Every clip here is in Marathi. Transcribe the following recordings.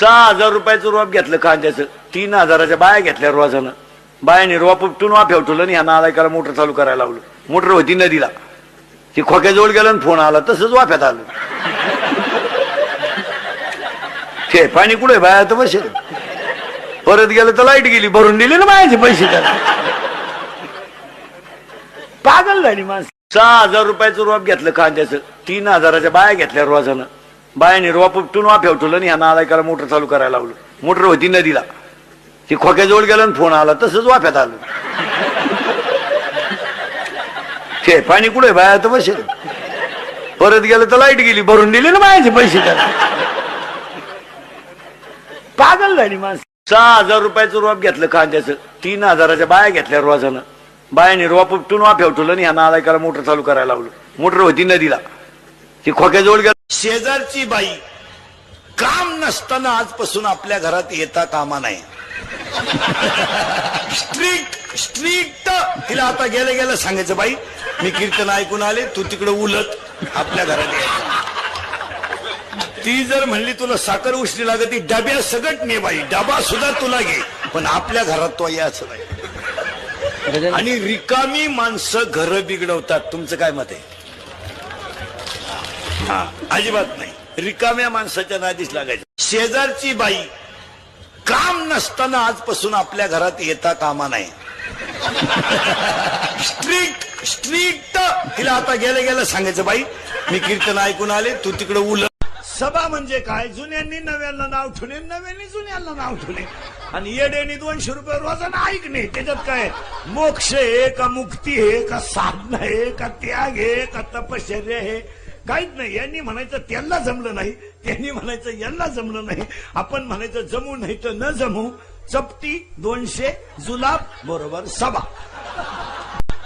सहा हजार रुपयाचं रोप घेतलं कांद्याचं. तीन हजाराच्या बाया घेतल्या रोजानं. बायाने रोप उपटून वाफ्यावर ठेवलं आणि ह्या नालायकाला मोटर चालू करायला लावलं. मोटर होती नदीला. ती खोक्याजवळ गेलं आणि फोन आला तसंच वाफ्यात आलं. ते पाणी कुठे बाया? तर बसेल. परत गेलं तर लाइट गेली भरून दिली ना बायाचे पैसे त्याला. पागल झाली माणसं. सहा हजार रुपयाचं रोप घेतलं कांद्याचं. तीन हजाराच्या बाया घेतल्या रोजानं. बायाने रोप उपटून वाफ्यावर ठेवलं आणि ह्या नालायकाला मोटर चालू करायला लावलं. मोटर होती नदीला. ती खोक्याजवळ गेलं आणि फोन आला तसंच वाफ्यात आलं. ते पाणी कुठे बाया तर बसेल. परत गेलं तर लाइट गेली भरून दिली ना बायाचे पैसे त्याला. पागल झाली माणसं. सहा हजार रुपयाचं रोप घेतलं कांद्याचं. तीन हजाराच्या बाया घेतल्या रोजानं. बायाने रोप उपटून वाफ्यावर ठेवलं आणि ह्या नालायकाला मोटर चालू करायला लावलं. मोटर होती नदीला. ती खोक्याजवळ गेलं शेजारची बाई. काम नसताना आजपासून आपल्या घरात येता कामा नाही. Strict strict. तिला आता गेलं गेलं सांगायचं बाई मी कीर्तन ऐकून आले तू तिकडे उलट आपल्या घरात यायचं ती जर म्हणली तुला साखर उष्टी लागत ती डब्या सगट ने बाई. डबा सुद्धा तुला घे पण आपल्या घरात तो यायचं नाही. आणि रिकामी माणसं घर बिघडवतात. तुमचं काय मत आहे? हा अजिबात नाही. रिकाम्या माणसाच्या नादीच लागायचं. शेजारची बाई काम नसताना आजपासून आपल्या घरात येता कामा नाही. स्ट्रिक्ट स्ट्रिक्ट तिला आता गेलं गेलं सांगायचं बाई मी कीर्तन ऐकून आले तू तिकडे उल सभा म्हणजे काय? जुन्यांनी नव्याला नाव ठेवले नव्यांनी जुन्यांना नाव ठेवले. आणि येड्यानी दोनशे रुपये रोजानं ऐकणे. त्याच्यात काय? मोक्ष आहे का मुक्ती आहे का साधना आहे का त्याग आहे का तपश्चर्या आहे काहीच नाही. यांनी म्हणायचं त्यांना जमलं नाही. त्यांनी म्हणायचं यांना जमलं नाही. आपण म्हणायचं जमू नाही तर न जमू. चपटी दोनशे जुलाब बरोबर सभा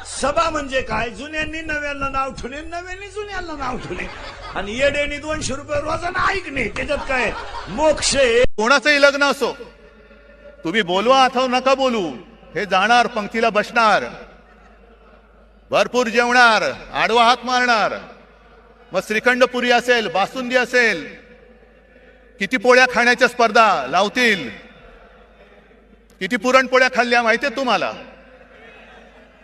सभा म्हणजे काय? जुन्यांनी नव्याला नाव ठेवणे नव्यांनी जुन्याला नाव ठेवणे आणि येड्यानी दोनशे रुपये रोजानं ऐकणे. त्याच्यात काय? मोक्ष कोणाचंही लग्न असो तुम्ही बोलवा अथवा नका बोलू. हे जाणार पंक्तीला बसणार. भरपूर जेवणार आडवा हात मारणार. मग श्रीखंडपुरी असेल बासुंदी असेल किती पोळ्या खाण्याच्या स्पर्धा लावतील? किती पुरणपोळ्या खाल्ल्या माहितीये तुम्हाला?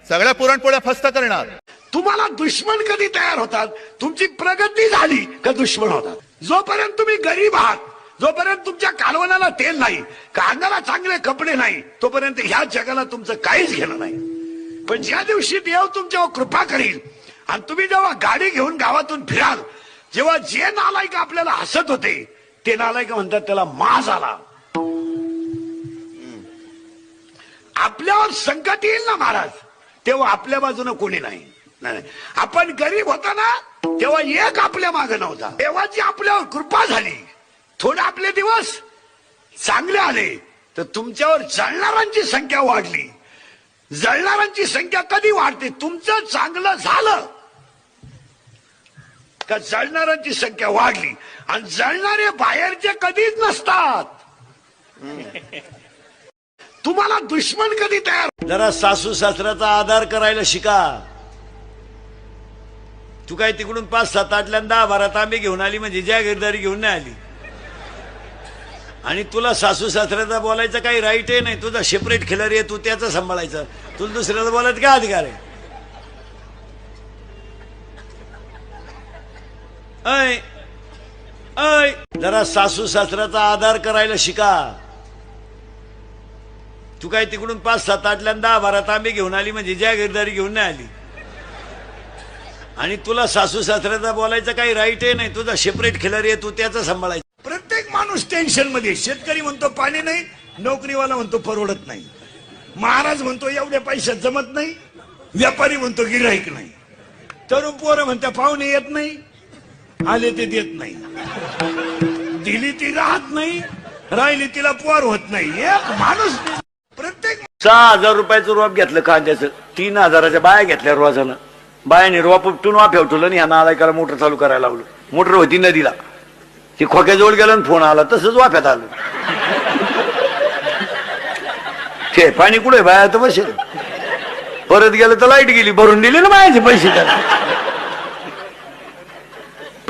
सगळ्या पुरणपोळ्या फस्त करणार. तुम्हाला दुश्मन कधी तयार होतात? तुमची प्रगती झाली का दुश्मन होतात? जोपर्यंत तुम्ही गरीब आहात जोपर्यंत तुमच्या कालवणाला तेल नाही कांद्याला चांगले कपडे नाही तोपर्यंत ह्या जगाला तुमचं काहीच घेणं नाही. पण ज्या दिवशी देव तुमच्यावर कृपा करील आणि तुम्ही जेव्हा गाडी घेऊन गावातून फिराल जेव्हा जे नालायक आपल्याला हसत होते ते नालायक म्हणतात त्याला माज आला आपल्यावर संकट येईल ना महाराज? तेव्हा आपल्या बाजूने कोणी नाही नाही, आपण गरीब होता ना तेव्हा एक आपल्या मागे नव्हता. देवाची आपल्यावर कृपा झाली. थोडे आपले दिवस चांगले आले तर तुमच्यावर जळणाऱ्यांची संख्या वाढली. जळणाऱ्यांची संख्या कधी वाढते? तुमचं चांगलं झालं. का जळणाऱ्यांची संख्या वाढली. आणि जळणारे बाहेरचे कधीच नसतात. तुम्हाला दुश्मन कधी तयार जरा सासू सासऱ्याचा आधार करायला शिका. तू काय तिकडून पाच सात आठल्यांदा बारा तांबे घेऊन आली म्हणजे जागीरदारी घेऊन नाही आली. आणि तुला सासू सासऱ्याचा बोलायचं काही राईटही नाही. तुझा सेपरेट खिलारी आहे तू त्याचं सांभाळायचं. तुला दुसऱ्याला बोलायचं काय अधिकार आहे? ऐ ऐ. जरा सासू सासऱ्याचा आधार करायला शिका. तू काय तिकडून पाच सात आठल्यांदा बारा तांबे घेऊन आली म्हणजे जागीरदारी घेऊन नाही आली. आणि तुला सासू सासऱ्याचा बोलायचं काही राईट आहे नाही तुझा सेपरेट खिलारी आहे तू त्याचं सांभाळायचं. प्रत्येक माणूस टेन्शनमध्ये शेतकरी म्हणतो पाणी नाही नोकरीवाला म्हणतो परवडत नाही. महाराज म्हणतो एवढ्या पैशात जमत नाही व्यापारी म्हणतो गिराईक नाही. तरुण पोरं म्हणता पाहुणे येत नाही आले ते देत नाही. दिली ती राहत नाही राहिली तिला पोर होत नाही. एक माणूस प्रत्येक सहा हजार रुपयाचं रोप घेतलं कांद्याचं. तीन हजाराच्या बाया घेतल्या रोजानं. बायाने रोप उपटून वाफ्यावर ठेवलं आणि ह्या नालायकाला मोटर चालू करायला लावलं. मोटर होती नदीला. ती खोक्याजवळ गेलं आणि फोन आला तसंच वाफ्यात आलं. ते पाणी कुठे बाया तर बसेल. परत गेलं तर लाइट गेली भरून दिली ना बायाचे पैसे त्याला.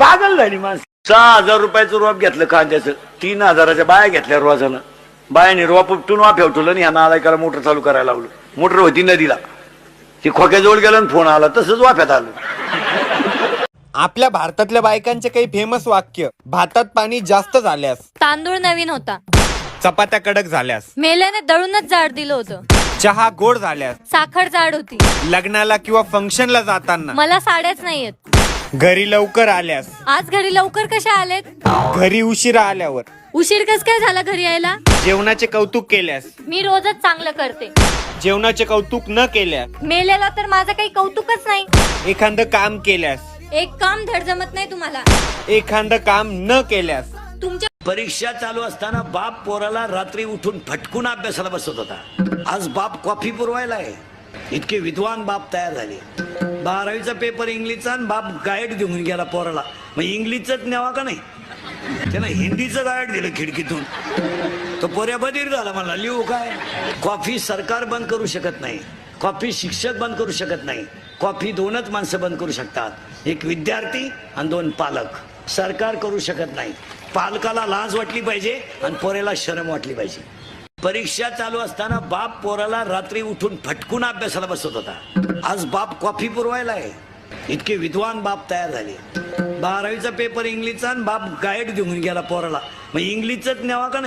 पागल झाली माणसं. सहा हजार रुपयाचं रोप घेतलं कांद्याचं. तीन हजाराच्या बाया घेतल्या रोजानं. बायाने रोप उपटून वाफ्याव ठेवलं आणि ह्या नालायकाला मोटर चालू करायला लावलं. मोटर होती नदीला. ती खोक्याजवळ गेलं आणि फोन आला तसंच वाफ्यात आलं. आपल्या भारतातल्या बायकांचे काही फेमस वाक्य भातात पाणी जास्त झाल्यास. तांदूळ नवीन होता. चपात्या कडक झाल्यास. मेल्याने दळूनच जाड दिलं होतं. चहा गोड झाल्यास. साखर जाड होती. लग्नाला किंवा फंक्शनला जाताना. मला साड्याच नाही येत. घरी लवकर आल्यास. आज घरी लवकर कशा आलेत? घरी उशिरा आल्यावर. उशीर कस काय झाला घरी यायला? जेवणाचे कौतुक केल्यास. मी रोजच चांगलं करते. जेवणाचे कौतुक न केल्यास. मेलेला तर माझं काही कौतुकच नाही. एखादं काम केल्यास. एक काम धड जमत नाही तुम्हाला. एखादं काम न केल्यास. तुमच्या परीक्षा चालू असताना बाप पोराला रात्री उठून फटकून अभ्यासाला बसत होता. आज बाप कॉफी पुरवायला आहे इतके विद्वान बाप तयार झाले. बारावीचा पेपर इंग्लिशचा आणि बाप गाईड देऊन गेला पोराला. मग इंग्लिशच न्यावा का नाही? त्यानं हिंदीचं गाईड दिलं खिडकीतून. तो पोऱ्या बधीर झाला मला लिहू काय? कॉफी सरकार बंद करू शकत नाही. कॉफी शिक्षक बंद करू शकत नाही. कॉफी दोनच माणसं बंद करू शकतात. एक विद्यार्थी आणि दोन पालक. सरकार करू शकत नाही. पालकाला लाज वाटली पाहिजे आणि पोऱ्याला शरम वाटली पाहिजे. परीक्षा चालू असताना बाप पोराला रात्री उठून फटकून अभ्यासाला बसत होता. आज बाप कॉफी पुरवायला आहे इतके विद्वान बाप तयार झाले. बारावीचा पेपर इंग्लिशचा आणि बाप गाईड देऊन गेला पोराला. मग इंग्लिशच न्यावा का नाही?